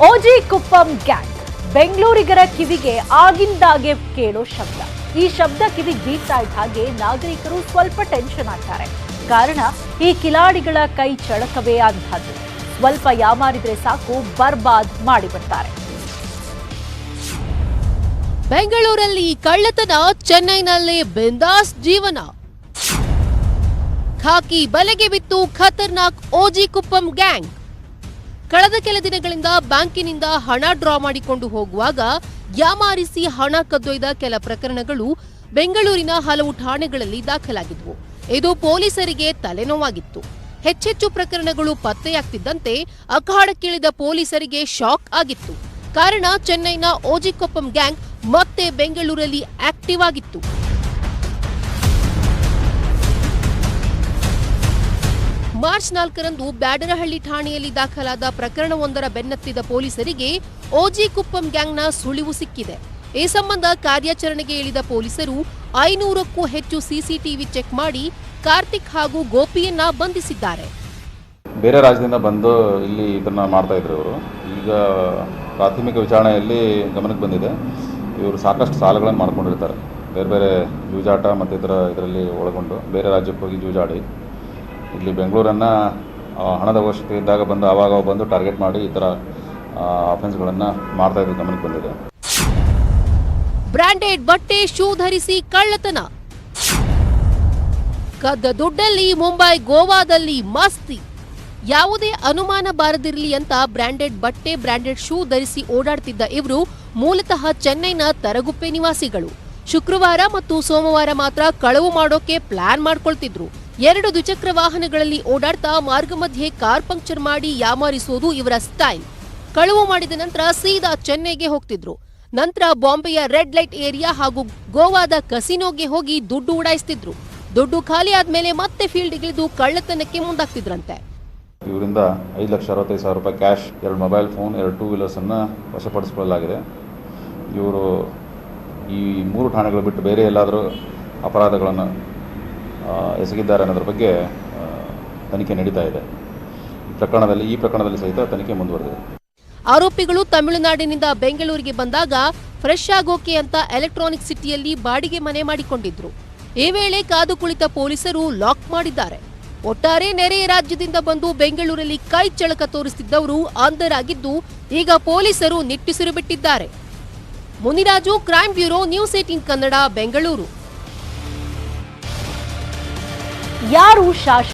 ಓಜಿ Kuppam gang. ಬೆಂಗಳೂರಿಗರ ಕಿವಿಗೆ ಆಗಿಂದಾಗೆ ಕೇಳೋ ಶಬ್ದ. ಈ ಶಬ್ದ ಕಿವಿಗೆ ಬೀಳ್ತಾ ಇದ್ದ ಹಾಗೆ ನಾಗರಿಕರು ಸ್ವಲ್ಪ ಟೆನ್ಷನ್ ಆಗ್ತಾರೆ. ಕಾರಣ, ಈ ಕಿಲಾಡಿಗಳ ಕೈ ಚಳಕವೇ ಅಂತಹದ್ದು. ಸ್ವಲ್ಪ ಯಾಮಾರಿದ್ರೆ ಸಾಕು, ಬರ್ಬಾದ್ ಮಾಡಿಬಿಡ್ತಾರೆ. ಬೆಂಗಳೂರಲ್ಲಿ ಕಳ್ಳತನ ಚೆನ್ನೈನಲ್ಲಿ ಬಿಂದಾಸ್ ಜೀವನ. ಖಾಕಿ ಬಲೆಗೆ ಬಿತ್ತು ಖತರ್ನಾಕ್ ಓಜಿ ಕುಪ್ಪಂ ಗ್ಯಾಂಗ್. ಕಳೆದ ಕೆಲ ದಿನಗಳಿಂದ ಬ್ಯಾಂಕಿನಿಂದ ಹಣ ಡ್ರಾ ಮಾಡಿಕೊಂಡು ಹೋಗುವಾಗ ಯಾಮಾರಿಸಿ ಹಣ ಕದ್ದೊಯ್ದ ಕೆಲ ಪ್ರಕರಣಗಳು ಬೆಂಗಳೂರಿನ ಹಲವು ಠಾಣೆಗಳಲ್ಲಿ ದಾಖಲಾಗಿದ್ವು. ಇದು ಪೊಲೀಸರಿಗೆ ತಲೆನೋವಾಗಿತ್ತು. ಹೆಚ್ಚೆಚ್ಚು ಪ್ರಕರಣಗಳು ಪತ್ತೆಯಾಗ್ತಿದ್ದಂತೆ ಅಖಾಡಕ್ಕಿಳಿದ ಪೊಲೀಸರಿಗೆ ಶಾಕ್ ಆಗಿತ್ತು. ಕಾರಣ ಚೆನ್ನೈನ ಓಜಿಕೊಪ್ಪಂ ಗ್ಯಾಂಗ್ ಮತ್ತೆ ಬೆಂಗಳೂರಲ್ಲಿ ಆಕ್ಟಿವ್ ಆಗಿತ್ತು. ಮಾರ್ಚ್ ನಾಲ್ಕರಂದು ಬ್ಯಾಡರಹಳ್ಳಿ ಠಾಣೆಯಲ್ಲಿ ದಾಖಲಾದ ಪ್ರಕರಣವೊಂದರ ಬೆನ್ನತ್ತಿದ ಪೊಲೀಸರಿಗೆ ಓಜಿ ಕುಪ್ಪಂ ಗ್ಯಾಂಗ್ನ ಸುಳಿವು ಸಿಕ್ಕಿದೆ. ಈ ಸಂಬಂಧ ಕಾರ್ಯಾಚರಣೆಗೆ ಇಳಿದ ಪೊಲೀಸರು ಐನೂರಕ್ಕೂ ಹೆಚ್ಚು ಸಿಸಿಟಿವಿ ಚೆಕ್ ಮಾಡಿ ಕಾರ್ತಿಕ್ ಹಾಗೂ ಗೋಪಿಯನ್ನ ಬಂಧಿಸಿದ್ದಾರೆ. ಬೇರೆ ರಾಜ್ಯದಿಂದ ಬಂದು ಇಲ್ಲಿ ಇದನ್ನ ಮಾಡ್ತಾ ಇದ್ರು ಇವರು. ಈಗ ಪ್ರಾಥಮಿಕ ವಿಚಾರಣೆಯಲ್ಲಿ ಗಮನಕ್ಕೆ ಬಂದಿದೆ. ಇವರು ಸಾಕಷ್ಟು ಸಾಲಗಳನ್ನು ಮಾಡ್ಕೊಂಡಿರ್ತಾರೆ. ಬೇರೆ ಬೇರೆ ಜೂಜಾಟ ಮತ್ತು ಇದರ ಇದರಲ್ಲಿ ಒಳಗೊಂಡು ಬೇರೆ ರಾಜ್ಯಕ್ಕೆ ಹೋಗಿ ಜೂಜಾಡಿ ಇಲ್ಲಿ ಬೆಂಗಳೂರನ್ನು ಹಣದ ಅವಶ್ಯಕತೆ ಇದ್ದಾಗ ಬಂದು ಆವಾಗ ಬಂದು ಟಾರ್ಗೆಟ್ ಮಾಡಿ ಈ ಥರ ಅಫೆನ್ಸ್ಗಳನ್ನು ಮಾಡ್ತಾ ಇದ್ದು ಗಮನಕ್ಕೆ ಬಂದಿದೆ. ಬ್ರಾಂಡೆಡ್ ಬಟ್ಟೆ ಶೂ ಧರಿಸಿ ಕಳ್ಳತನ. ಕದ್ದ ದುಡ್ಡಲ್ಲಿ ಮುಂಬೈ, ಗೋವಾದಲ್ಲಿ ಮಸ್ತಿ. ಯಾವುದೇ ಅನುಮಾನ ಬಾರದಿರಲಿ ಅಂತ ಬ್ರಾಂಡೆಡ್ ಬಟ್ಟೆ ಬ್ರಾಂಡೆಡ್ ಶೂ ಧರಿಸಿ ಓಡಾಡ್ತಿದ್ದ ಇವರು ಮೂಲತಃ ಚೆನ್ನೈನ ತರಗುಪ್ಪೆ ನಿವಾಸಿಗಳು. ಶುಕ್ರವಾರ ಮತ್ತು ಸೋಮವಾರ ಮಾತ್ರ ಕಳವು ಮಾಡೋಕೆ ಪ್ಲಾನ್ ಮಾಡ್ಕೊಳ್ತಿದ್ರು. ಎರಡು ದ್ವಿಚಕ್ರ ವಾಹನಗಳಲ್ಲಿ ಓಡಾಡ್ತಾ ಮಾರ್ಗ ಮಧ್ಯೆ ಕಾರ್ ಪಂಕ್ಚರ್ ಮಾಡಿ ಯಾಮಾರಿಸೋದು ಇವರ ಸ್ಟೈಲ್. ಕಳುವು ಮಾಡಿದ ನಂತರ ಸೀದಾ ಚೆನ್ನೈಗೆ ಹೋಗ್ತಿದ್ರು. ನಂತರ ಬಾಂಬೆಯ ರೆಡ್ ಲೈಟ್ ಏರಿಯಾ ಹಾಗೂ ಗೋವಾದ ಕಸಿನೋಗೆ ಹೋಗಿ ದುಡ್ಡು ಉಡಾಯಿಸ್ತಿದ್ರು. ದುಡ್ಡು ಖಾಲಿ ಆದ್ಮೇಲೆ ಮತ್ತೆ ಫೀಲ್ಡ್ಗಿಳಿದು ಕಳ್ಳತನಕ್ಕೆ ಮುಂದಾಗ್ತಿದ್ರಂತೆ. ಇವರಿಂದ ಐದು ಲಕ್ಷ ಅರವತ್ತೈದು ಸಾವಿರ ರೂಪಾಯಿ ಕ್ಯಾಶ್, ಎರಡು ಮೊಬೈಲ್ ಫೋನ್, ಎರಡು ಟೂ ವೀಲರ್ಸನ್ನು ವಶಪಡಿಸಿಕೊಳ್ಳಲಾಗಿದೆ. ಇವರು ಈ ಮೂರು ಠಾಣೆಗಳು ಬಿಟ್ಟು ಬೇರೆ ಎಲ್ಲಾದರೂ ಅಪರಾಧಗಳನ್ನು ಎಸಗಿದ್ದಾರೆ ಅನ್ನೋದ್ರ ಬಗ್ಗೆ ತನಿಖೆ ನಡೀತಾ ಇದೆ. ಪ್ರಕರಣದಲ್ಲಿ, ಈ ಪ್ರಕರಣದಲ್ಲಿ ಸಹಿತ ತನಿಖೆ ಮುಂದುವರೆದಿದೆ. ಆರೋಪಿಗಳು ತಮಿಳುನಾಡಿನಿಂದ ಬೆಂಗಳೂರಿಗೆ ಬಂದಾಗ ಫ್ರೆಶ್ ಆಗೋಕೆ ಅಂತ ಎಲೆಕ್ಟ್ರಾನಿಕ್ ಸಿಟಿಯಲ್ಲಿ ಬಾಡಿಗೆ ಮನೆ ಮಾಡಿಕೊಂಡಿದ್ರು. ಈ ವೇಳೆ ಕಾದು ಕುಳಿತ ಪೊಲೀಸರು ಲಾಕ್ ಮಾಡಿದ್ದಾರೆ. ಒಟ್ಟಾರೆ ನೆರೆಯ ರಾಜ್ಯದಿಂದ ಬಂದು ಬೆಂಗಳೂರಲ್ಲಿ ಕೈ ಚಳಕ ತೋರಿಸುತ್ತಿದ್ದವರು ಅಂಧರಾಗಿದ್ದು ಈಗ ಪೊಲೀಸರು ನಿಟ್ಟುಸಿರು ಬಿಟ್ಟಿದ್ದಾರೆ. Muniraju crime bureau, news eighteen Kannada, Bengaluru. ಯಾರು ಶಾಶ್ವತ